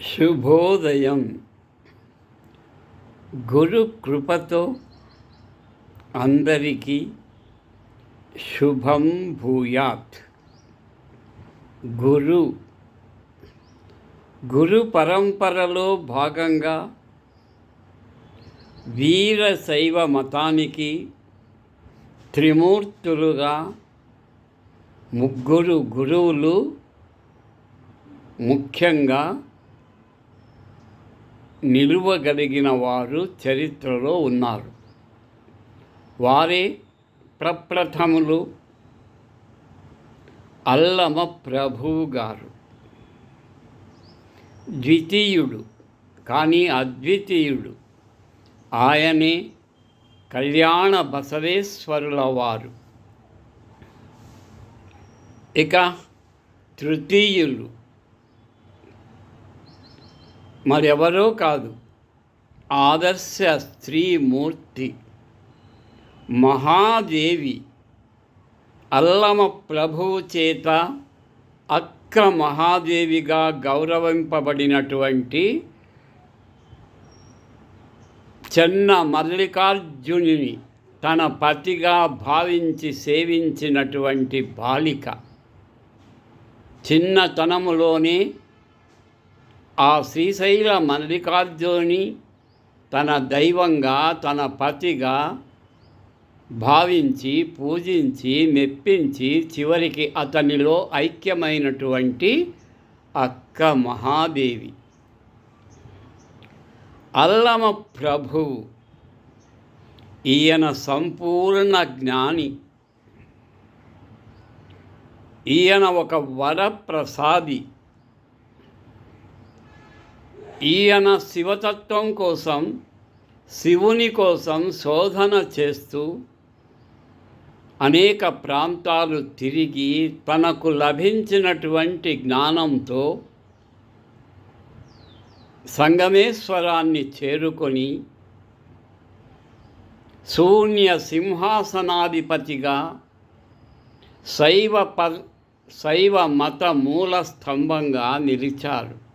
శుభోదయం. గురు కృపతో అందరికీ శుభం భూయాత్. గురు గురు పరంపరలో భాగంగా వీరశైవ మతానికి త్రిమూర్తులుగా ముగ్గురు గురువులు ముఖ్యంగా నిలువగలిగిన వారు చరిత్రలో ఉన్నారు. వారే ప్రప్రథములు. అల్లమ ప్రభువు గారు. ద్వితీయుడు కానీ అద్వితీయుడు. ఆయనే కళ్యాణ బసవేశ్వరుల వారు ఇక తృతీయులు. మరెవరో కాదు. ఆదర్శ స్త్రీమూర్తి. మహాదేవి. అల్లమ ప్రభువు చేత అక్ర మహాదేవిగా గౌరవింపబడినటువంటి చెన్న మల్లికార్జునిని తన పతిగా భావించి సేవించినటువంటి బాలిక. చిన్నతనములోనే ఆ శ్రీశైల మల్లికార్జుని తన దైవంగా తన పతిగా భావించి పూజించి మెప్పించి చివరికి అతనిలో ఐక్యమైనటువంటి అక్క మహాదేవి. అల్లమ ప్రభువు ఈయన సంపూర్ణ జ్ఞాని. ఈయన ఒక వరప్రసాది. ఈయన శివతత్వం కోసం శివుని కోసం శోధన చేస్తూ అనేక ప్రాంతాలు తిరిగి తనకు లభించినటువంటి జ్ఞానంతో సంగమేశ్వరాన్ని చేరుకొని శూన్య సింహాసనాధిపతిగా శైవ ప శైవ మత మూల స్తంభంగా నిలిచారు.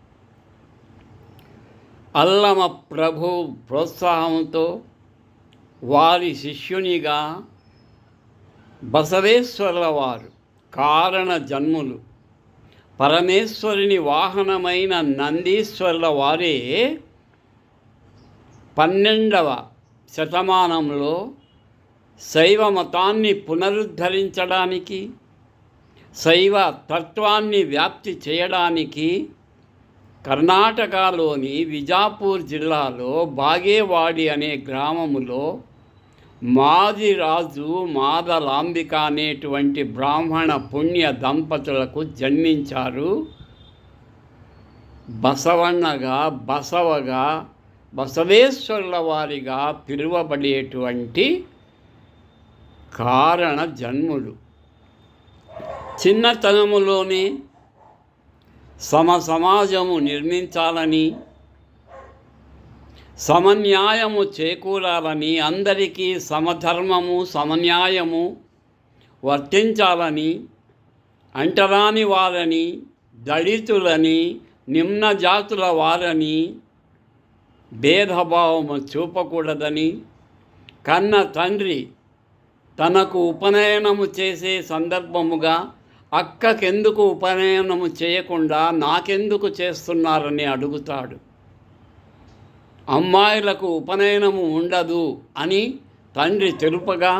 అల్లమ ప్రభు ప్రోత్సాహంతో వారి శిష్యునిగా బసవేశ్వరుల వారు కారణ జన్ములు. పరమేశ్వరుని వాహనమైన నందీశ్వరుల వారే పన్నెండవ శతమానంలో శైవ మతాన్ని పునరుద్ధరించడానికి శైవ తత్వాన్ని వ్యాప్తి చేయడానికి కర్ణాటకలోని విజాపూర్ జిల్లాలో బాగేవాడి అనే గ్రామములో మాదిరాజు మాదలాంబిక అనేటువంటి బ్రాహ్మణ పుణ్య దంపతులకు జన్మించారు. బసవన్నగా బసవగా బసవేశ్వరుల వారిగా పిలువబడేటువంటి కారణ జన్ములు. చిన్నతనములోనే సమ సమాజము నిర్మించాలని సమన్యాయము చేకూరాలని అందరికీ సమధర్మము సమన్యాయము వర్తించాలని అంటరాని వారని దళితులని నిమ్న జాతుల వారని భేదభావము చూపకూడదని కన్న తండ్రి తనకు ఉపనయనము చేసే సందర్భముగా అక్కకెందుకు ఉపనయనము చేయకుండా నాకెందుకు చేస్తున్నారని అడుగుతాడు. అమ్మాయిలకు ఉపనయనము ఉండదు అని తండ్రి తెలుపగా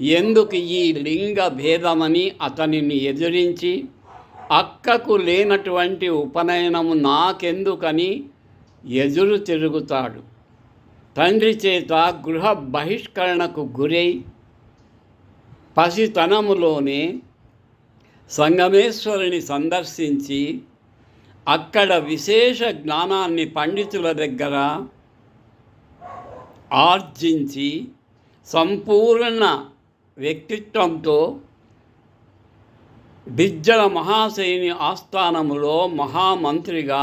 ఎందుకు ఈ లింగ భేదమని అతనిని ఎదిరించి అక్కకు లేనటువంటి ఉపనయనము నాకెందుకని ఎదురు తిరుగుతాడు. తండ్రి చేత గృహ బహిష్కరణకు గురై పసితనములోనే సంగమేశ్వరుని సందర్శించి అక్కడ విశేష జ్ఞానాన్ని పండితుల దగ్గర ఆర్జించి సంపూర్ణ వ్యక్తిత్వంతో బిజ్జల మహాశయుని ఆస్థానములో మహామంత్రిగా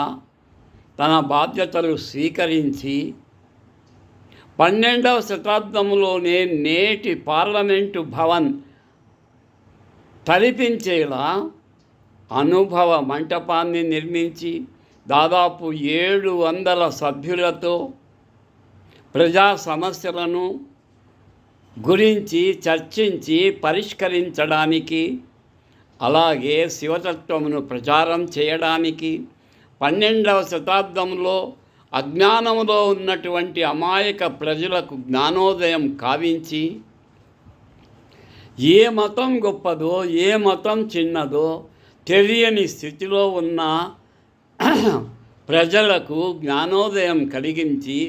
తన బాధ్యతలు స్వీకరించి పన్నెండవ శతాబ్దంలోనే నేటి పార్లమెంటు భవన్ తలిపించేలా అనుభవ మంటపాన్ని నిర్మించి దాదాపు ఏడు వందల సభ్యులతో ప్రజా సమస్యలను గురించి చర్చించి పరిష్కరించడానికి అలాగే శివతత్వమును ప్రచారం చేయడానికి పన్నెండవ శతాబ్దంలో అజ్ఞానంలో ఉన్నటువంటి అమాయక ప్రజలకు జ్ఞానోదయం కావించి ఏ మతం గొప్పదో ఏ మతం చిన్నదో తెలియని స్థితిలో ఉన్న ప్రజలకు జ్ఞానోదయం కలిగించి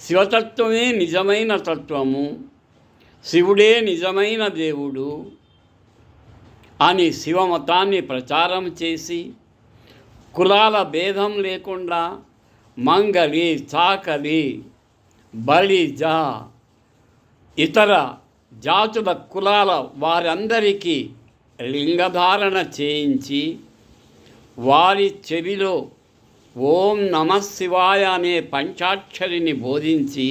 శివతత్వమే నిజమైన తత్వము శివుడే నిజమైన దేవుడు అని శివమతాన్ని ప్రచారం చేసి కులాల భేదం లేకుండా మంగలి చాకలి బలిజ ఇతర జాతుల కులాల వారందరికీ లింగధారణ చేయించి వారి చెవిలో ఓం నమ శివాయ అనే పంచాక్షరిని బోధించి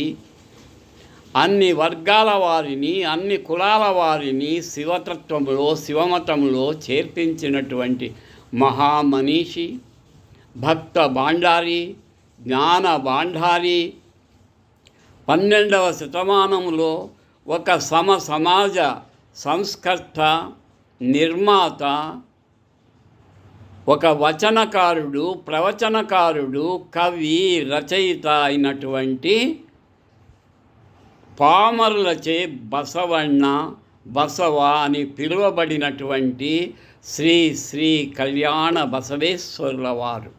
అన్ని వర్గాల వారిని అన్ని కులాల వారిని శివతత్వంలో శివమతంలో చేర్పించినటువంటి మహామనీషి భక్త భాండారి జ్ఞాన భాండారి పన్నెండవ శతమానంలో ఒక సమ సమాజ సంస్కర్త నిర్మాత ఒక వచనకారుడు ప్రవచనకారుడు కవి రచయిత అయినటువంటి పామరులచే బసవಣ್ణ బసవ అని పిలువబడినటువంటి శ్రీ శ్రీ కళ్యాణ బసవేశ్వరుల వారు.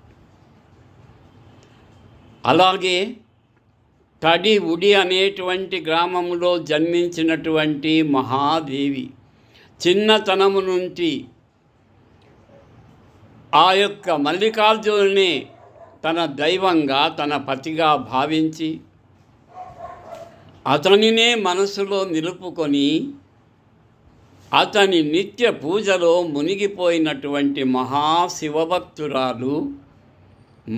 అలాగే తడి ఉడి అనేటువంటి గ్రామంలో జన్మించినటువంటి మహాదేవి చిన్నతనము నుండి ఆ యొక్క మల్లికార్జునుని తన దైవంగా తన పతిగా భావించి అతనినే మనసులో నిలుపుకొని అతని నిత్య పూజలో మునిగిపోయినటువంటి మహాశివభక్తురాలు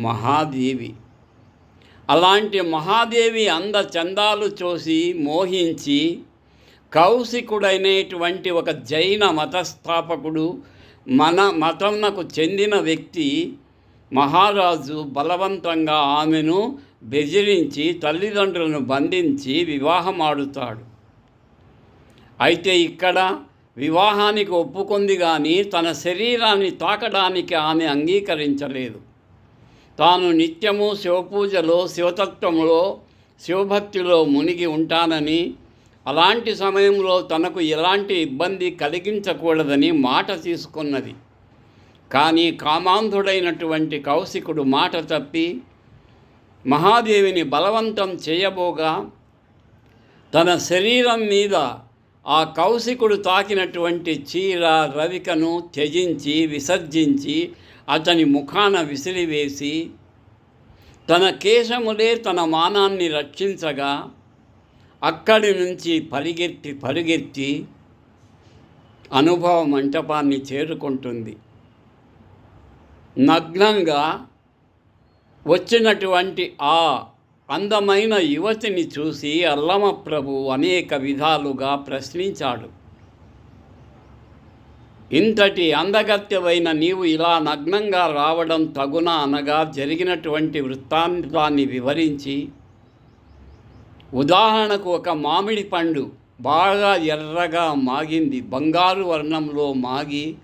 మహాదేవి. అలాంటి మహాదేవి అంద చందాలు చూసి మోహించి కౌశికుడైనటువంటి ఒక జైన మతస్థాపకుడు మన మతంనకు చెందిన వ్యక్తి మహారాజు బలవంతంగా ఆమెను బెదిరించి తల్లిదండ్రులను బంధించి వివాహం ఆడుతాడు అయితే ఇక్కడ వివాహానికి ఒప్పుకుంది కానీ తన శరీరాన్ని తాకడానికి ఆమె అంగీకరించలేదు. తాను నిత్యము శివపూజలో శివతత్వంలో శివభక్తిలో మునిగి ఉంటానని అలాంటి సమయంలో తనకు ఎలాంటి ఇబ్బంది కలిగించకూడదని మాట తీసుకున్నది. కానీ కామాంధుడైనటువంటి కౌశికుడు మాట తప్పి మహాదేవిని బలవంతం చేయబోగా తన శరీరం మీద ఆ కౌశికుడు తాకినటువంటి చీర రవికను త్యజించి విసర్జించి అతని ముఖాన విసిరివేసి తన కేశములే తన మానాన్ని రక్షించగా అక్కడి నుంచి పరిగెత్తి పరిగెత్తి అనుభవ మంటపాన్ని చేరుకుంటుంది. నగ్నంగా వచ్చినటువంటి ఆ అందమైన యువతిని చూసి అల్లమ ప్రభు అనేక విధాలుగా ప్రశ్నించాడు. ఇంతటి అందగత్యమైన నీవు ఇలా నగ్నంగా రావడం తగున అనగా జరిగినటువంటి వృత్తాంతాన్ని వివరించి ఉదాహరణకు ఒక మామిడి పండు బాగా ఎర్రగా మాగింది బంగారు వర్ణంలో మాగి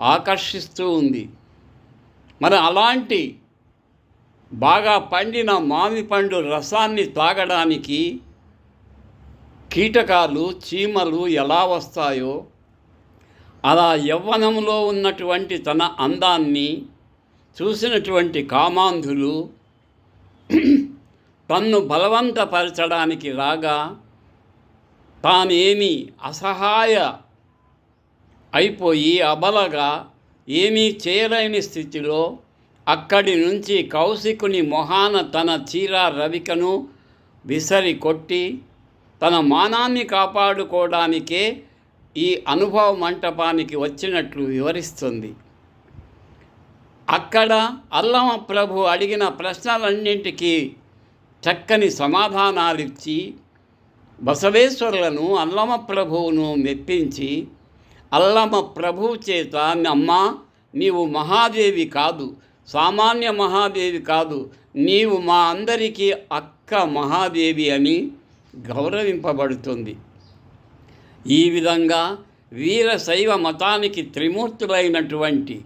ఆకర్షిస్తూ ఉంది. మరి అలాంటి బాగా పండిన మామిడి పండు రసాన్ని తాగడానికి కీటకాలు చీమలు ఎలా వస్తాయో అలా యవ్వనంలో ఉన్నటువంటి తన అందాన్ని చూసినటువంటి కామాంధులు తన్ను బలవంతపరచడానికి రాగా తానేమి అసహాయ అయిపోయి అబలగా ఏమీ చేయలేని స్థితిలో అక్కడి నుంచి కౌశికుని మొహాన తన చీర రవికను విసరి కొట్టి తన మానాన్ని కాపాడుకోవడానికే ఈ అనుభవ మంటపానికి వచ్చినట్లు వివరిస్తుంది. అక్కడ అల్లమ ప్రభు అడిగిన ప్రశ్నలన్నింటికీ చక్కని సమాధానాలిచ్చి బసవేశ్వరులను అల్లమ ప్రభువును మెప్పించి అల్లమ ప్రభువు చేత అమ్మా నీవు మహాదేవి కాదు సామాన్య మహాదేవి కాదు నీవు మా అందరికీ అక్క మహాదేవి అని గౌరవింపబడుతుంది. ఈ విధంగా వీరశైవ మతానికి త్రిమూర్తులైనటువంటి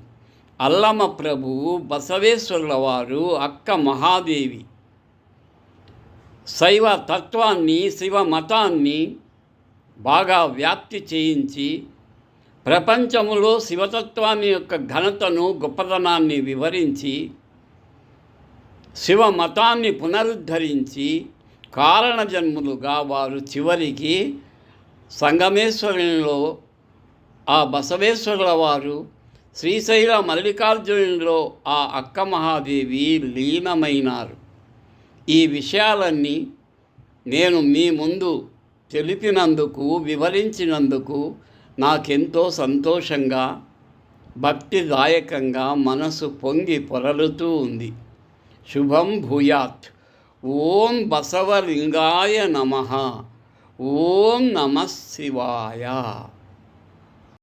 అల్లమ ప్రభువు బసవేశ్వరుల వారు అక్క మహాదేవి శైవ తత్వాన్ని శివ మతాన్ని బాగా వ్యాప్తి చేయించి ప్రపంచములో శివతత్వాన్ని యొక్క ఘనతను గొప్పతనాన్ని వివరించి శివ మతాన్ని పునరుద్ధరించి కారణజన్ములుగా వారు చివరికి సంగమేశ్వరునిలో ఆ బసవేశ్వరుల వారు శ్రీశైల మల్లికార్జునులో ఆ అక్క మహాదేవి లీనమైనారు. ఈ విషయాలన్నీ నేను మీ ముందు తెలిపినందుకు వివరించినందుకు నాకెంతో సంతోషంగా భక్తిదాయకంగా మనసు పొంగి పొరలుతూ ఉంది. శుభం భూయాత్. ఓం బసవలింగాయ నమ. ఓం నమ శివాయ